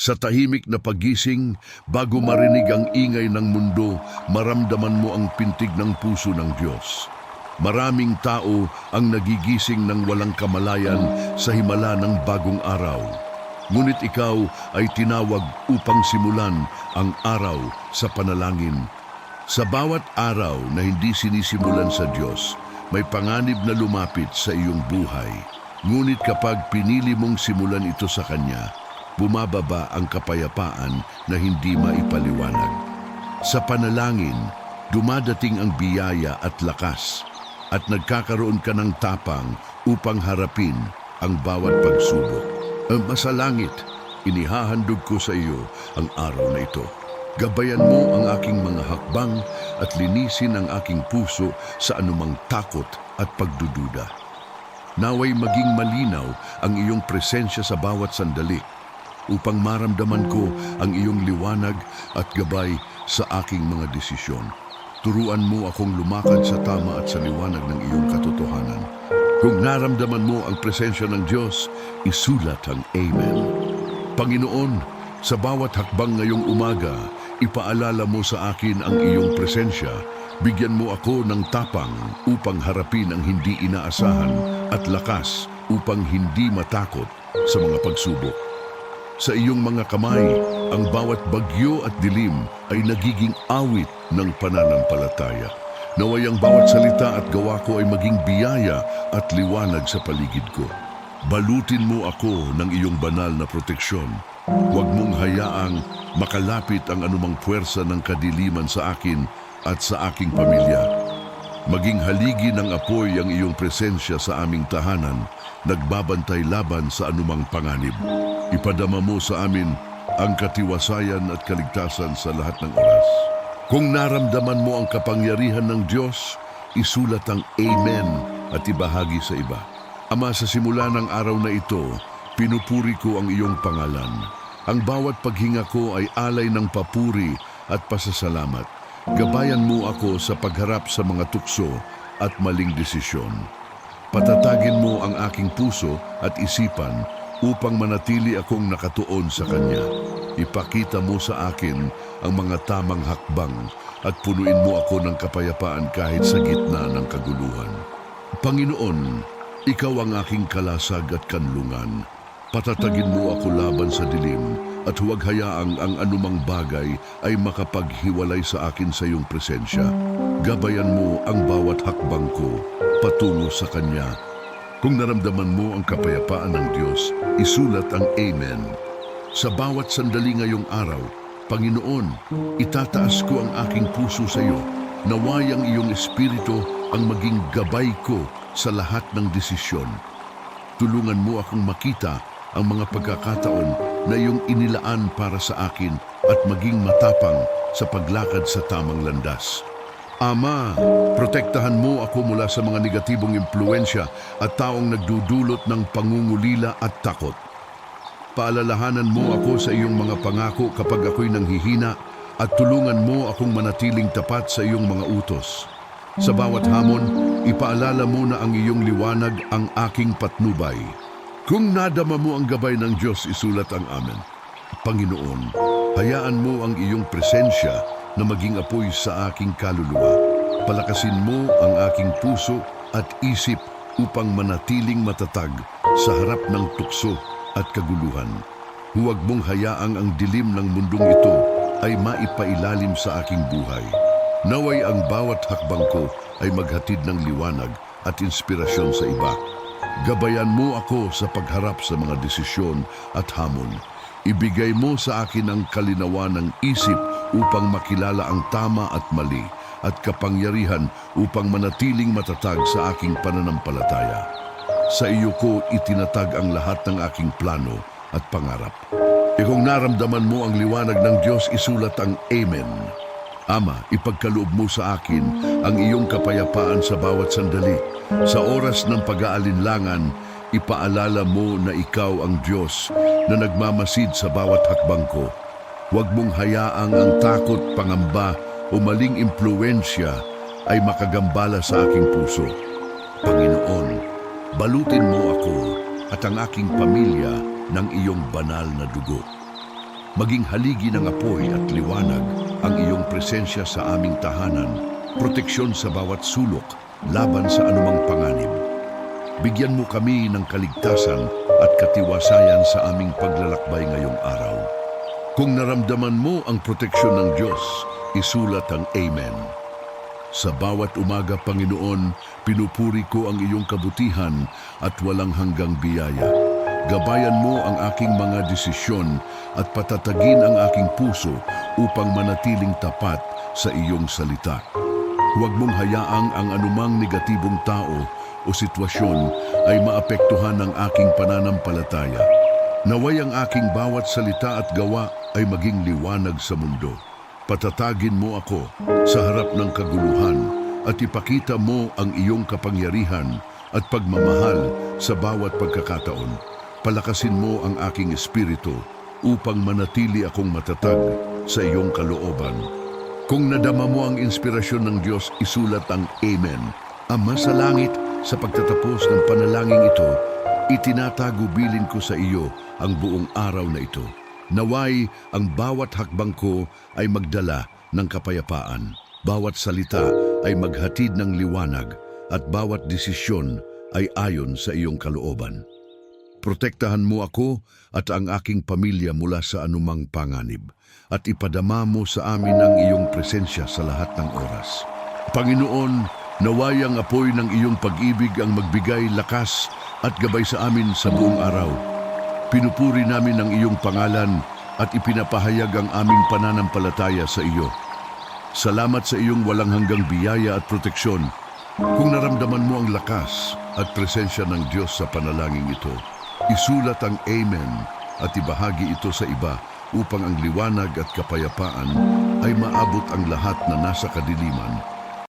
Sa tahimik na pagising, bago marinig ang ingay ng mundo, maramdaman mo ang pintig ng puso ng Diyos. Maraming tao ang nagigising ng walang kamalayan sa himala ng bagong araw. Ngunit ikaw ay tinawag upang simulan ang araw sa panalangin. Sa bawat araw na hindi sinisimulan sa Diyos, may panganib na lumapit sa iyong buhay. Ngunit kapag pinili mong simulan ito sa Kanya, bumababa ang kapayapaan na hindi maipaliwanag. Sa panalangin, dumadating ang biyaya at lakas at nagkakaroon ka ng tapang upang harapin ang bawat pagsubok. Ang masalangit, inihahandog ko sa iyo ang araw na ito. Gabayan mo ang aking mga hakbang at linisin ang aking puso sa anumang takot at pagdududa. Naway maging malinaw ang iyong presensya sa bawat sandali upang maramdaman ko ang iyong liwanag at gabay sa aking mga desisyon. Turuan mo akong lumakad sa tama at sa liwanag ng iyong katotohanan. Kung naramdaman mo ang presensya ng Diyos, isulat ang Amen. Panginoon, sa bawat hakbang ngayong umaga, ipaalala mo sa akin ang iyong presensya. Bigyan mo ako ng tapang upang harapin ang hindi inaasahan at lakas upang hindi matakot sa mga pagsubok. Sa iyong mga kamay, ang bawat bagyo at dilim ay nagiging awit ng pananampalataya. Naway ang bawat salita at gawa ko ay maging biyaya at liwanag sa paligid ko. Balutin mo ako ng iyong banal na proteksyon. Huwag mong hayaang makalapit ang anumang puwersa ng kadiliman sa akin at sa aking pamilya. Maging haligi ng apoy ang iyong presensya sa aming tahanan, nagbabantay laban sa anumang panganib. Ipadama mo sa amin ang katiwasayan at kaligtasan sa lahat ng oras. Kung naramdaman mo ang kapangyarihan ng Diyos, isulat ang Amen at ibahagi sa iba. Ama, sa simula ng araw na ito, pinupuri ko ang iyong pangalan. Ang bawat paghinga ko ay alay ng papuri at pasasalamat. Gabayan mo ako sa pagharap sa mga tukso at maling desisyon. Patatagin mo ang aking puso at isipan upang manatili akong nakatuon sa Kanya. Ipakita mo sa akin ang mga tamang hakbang at punuin mo ako ng kapayapaan kahit sa gitna ng kaguluhan. Panginoon, Ikaw ang aking kalasag at kanlungan. Patatagin mo ako laban sa dilim at huwag hayaang ang anumang bagay ay makapaghiwalay sa akin sa iyong presensya. Gabayan mo ang bawat hakbang ko patungo sa Kanya. Kung naramdaman mo ang kapayapaan ng Diyos, isulat ang Amen. Sa bawat sandali ngayong araw, Panginoon, itataas ko ang aking puso sa iyo. Naway ang iyong espiritu ang maging gabay ko sa lahat ng desisyon. Tulungan mo akong makita ang mga pagkakataon na iyong inilaan para sa akin at maging matapang sa paglakad sa tamang landas. Ama, protektahan mo ako mula sa mga negatibong impluensya at taong nagdudulot ng pangungulila at takot. Paalalahanan mo ako sa iyong mga pangako kapag ako'y nanghihina at tulungan mo akong manatiling tapat sa iyong mga utos. Sa bawat hamon, ipaalala mo na ang iyong liwanag ang aking patnubay. Kung nadama mo ang gabay ng Diyos, isulat ang amen. Panginoon, hayaan mo ang iyong presensya na maging apoy sa aking kaluluwa. Palakasin mo ang aking puso at isip upang manatiling matatag sa harap ng tukso at kaguluhan. Huwag mong hayaang ang dilim ng mundong ito ay maipailalim sa aking buhay. Naway ang bawat hakbang ko ay maghatid ng liwanag at inspirasyon sa iba. Gabayan mo ako sa pagharap sa mga desisyon at hamon. Ibigay mo sa akin ang kalinawan ng isip upang makilala ang tama at mali at kapangyarihan upang manatiling matatag sa aking pananampalataya. Sa iyo ko itinatag ang lahat ng aking plano at pangarap. E kung naramdaman mo ang liwanag ng Diyos, isulat ang Amen. Ama, ipagkaloob mo sa akin ang iyong kapayapaan sa bawat sandali. Sa oras ng pag-aalinlangan, ipaalala mo na ikaw ang Diyos na nagmamasid sa bawat hakbang ko. Huwag mong hayaang ang takot, pangamba o maling impluensya ay makagambala sa aking puso. Panginoon, balutin mo ako at ang aking pamilya ng iyong banal na dugo. maging haligi ng apoy at liwanag ang iyong presensya sa aming tahanan, proteksyon sa bawat sulok, laban sa anumang panganib. Bigyan mo kami ng kaligtasan at katiwasayan sa aming paglalakbay ngayong araw. Kung naramdaman mo ang proteksyon ng Diyos, isulat ang Amen. Sa bawat umaga, Panginoon, pinupuri ko ang iyong kabutihan at walang hanggang biyaya. Gabayan mo ang aking mga desisyon at patatagin ang aking puso upang manatiling tapat sa iyong salita. Huwag mong hayaang ang anumang negatibong tao o sitwasyon ay maapektuhan ng aking pananampalataya. Naway ang aking bawat salita at gawa ay maging liwanag sa mundo. Patatagin mo ako sa harap ng kaguluhan at ipakita mo ang iyong kapangyarihan at pagmamahal sa bawat pagkakataon. Palakasin mo ang aking espiritu upang manatili akong matatag sa iyong kalooban. Kung nadama mo ang inspirasyon ng Diyos, isulat ang Amen. Ama sa langit, sa pagtatapos ng panalangin ito, itinatagubilin ko sa iyo ang buong araw na ito. Naway ang bawat hakbang ko ay magdala ng kapayapaan. Bawat salita ay maghatid ng liwanag at bawat desisyon ay ayon sa iyong kalooban. Protektahan mo ako at ang aking pamilya mula sa anumang panganib at ipadama mo sa amin ang iyong presensya sa lahat ng oras. Panginoon, naway ang apoy ng iyong pag-ibig ang magbigay lakas at gabay sa amin sa buong araw. Pinupuri namin ang iyong pangalan at ipinapahayag ang aming pananampalataya sa iyo. Salamat sa iyong walang hanggang biyaya at proteksyon. Kung naramdaman mo ang lakas at presensya ng Diyos sa panalangin ito, isulat ang Amen at ibahagi ito sa iba upang ang liwanag at kapayapaan ay maabot ang lahat na nasa kadiliman